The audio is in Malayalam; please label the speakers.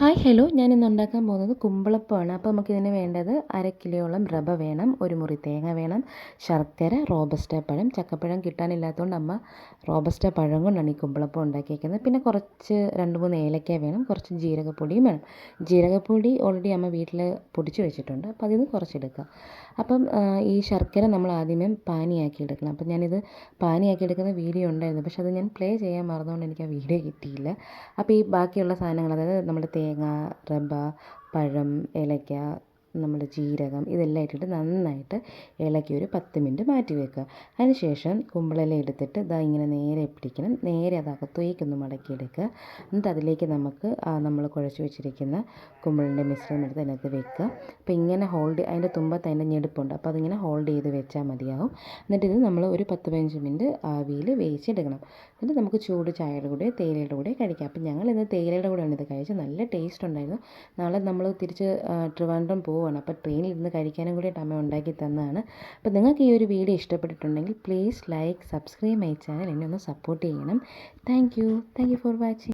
Speaker 1: Hi hello. ഞാൻ ഇന്ന് ഉണ്ടാക്കാൻ പോകുന്നത് കുമ്പളപ്പമാണ്. അപ്പോൾ നമുക്കിതിന് വേണ്ടത് അര കിലോയോളം റവ വേണം ഒരു മുറി തേങ്ങ വേണം ശർക്കര റോബസ്റ്റ പഴം. ചക്കപ്പഴം കിട്ടാനില്ലാത്തതുകൊണ്ട് അമ്മ റോബസ്റ്റ പഴം കൊണ്ടാണ് ഈ കുമ്പളപ്പം ഉണ്ടാക്കിയേക്കുന്നത്. പിന്നെ കുറച്ച് രണ്ട് മൂന്ന് ഏലക്ക വേണം കുറച്ച് ജീരകപ്പൊടിയും വേണം. ജീരകപ്പൊടി ഓൾറെഡി അമ്മ വീട്ടിൽ പൊടിച്ച് വെച്ചിട്ടുണ്ട്. അപ്പോൾ അതിൽ നിന്ന് കുറച്ചെടുക്കുക അപ്പം ഈ ശർക്കര നമ്മൾ ആദ്യമേ പാനിയാക്കി എടുക്കണം. അപ്പം ഞാനിത് പാനിയാക്കി എടുക്കുന്ന വീഡിയോ ഉണ്ടായിരുന്നു. പക്ഷെ അത് ഞാൻ പ്ലേ ചെയ്യാൻ മറന്നുകൊണ്ട് എനിക്ക് ആ വീഡിയോ കിട്ടിയില്ല. അപ്പോൾ ഈ ബാക്കിയുള്ള സാധനങ്ങൾ അതായത് നമ്മുടെ റബ പഴം ഏലക്ക നമ്മുടെ ജീരകം ഇതെല്ലാം ഇട്ടിട്ട് നന്നായിട്ട് ഇളക്കി ഒരു പത്ത് മിനിറ്റ് മാറ്റി വെക്കുക. അതിനുശേഷം കുമ്പളെല്ലാം എടുത്തിട്ട് ഇതാ ഇങ്ങനെ നേരെ പിടിക്കണം. നേരെ അത് അകത്തേക്കൊന്ന് മടക്കിയെടുക്കുക. എന്നിട്ട് അതിലേക്ക് നമുക്ക് നമ്മൾ കുഴച്ച് വെച്ചിരിക്കുന്ന കുമ്പളിന്റെ മിശ്രിതം എടുത്ത് അതിനകത്ത് വെക്കുക. അപ്പോൾ ഇങ്ങനെ ഹോൾഡ് അതിന്റെ തുമ്പത്ത് അതിന്റെ ഞെടുപ്പുണ്ട്. അപ്പോൾ അതിങ്ങനെ ഹോൾഡ് ചെയ്ത് വെച്ചാൽ മതിയാവും. എന്നിട്ട് ഇത് നമ്മൾ ഒരു പത്ത് പതിനഞ്ച് മിനിറ്റ് ആവിയിൽ വേവിച്ചെടുക്കണം. എന്നിട്ട് നമുക്ക് ചൂട് ചായയുടെ കൂടെ തേയിലയുടെ കൂടെ കഴിക്കാം. അപ്പോൾ ഞങ്ങൾ ഇന്ന് തേയിലയുടെ കൂടെയാണ് ഇത് കഴിച്ചത്. നല്ല ടേസ്റ്റ് ഉണ്ടായിരുന്നു. നാളെ നമ്മൾ തിരിച്ച് ട്രിവാൻഡ്രം പോകും പോവുകയാണ്. അപ്പോൾ ട്രെയിനിൽ ഇരുന്ന് കഴിക്കാനും കൂടിയിട്ട് അമ്മ ഉണ്ടാക്കി തന്നതാണ്. അപ്പോൾ നിങ്ങൾക്ക് ഈ ഒരു വീഡിയോ ഇഷ്ടപ്പെട്ടിട്ടുണ്ടെങ്കിൽ please like subscribe my channel. എന്നെ ഒന്ന് സപ്പോർട്ട് ചെയ്യണം. Thank you. Thank you for watching.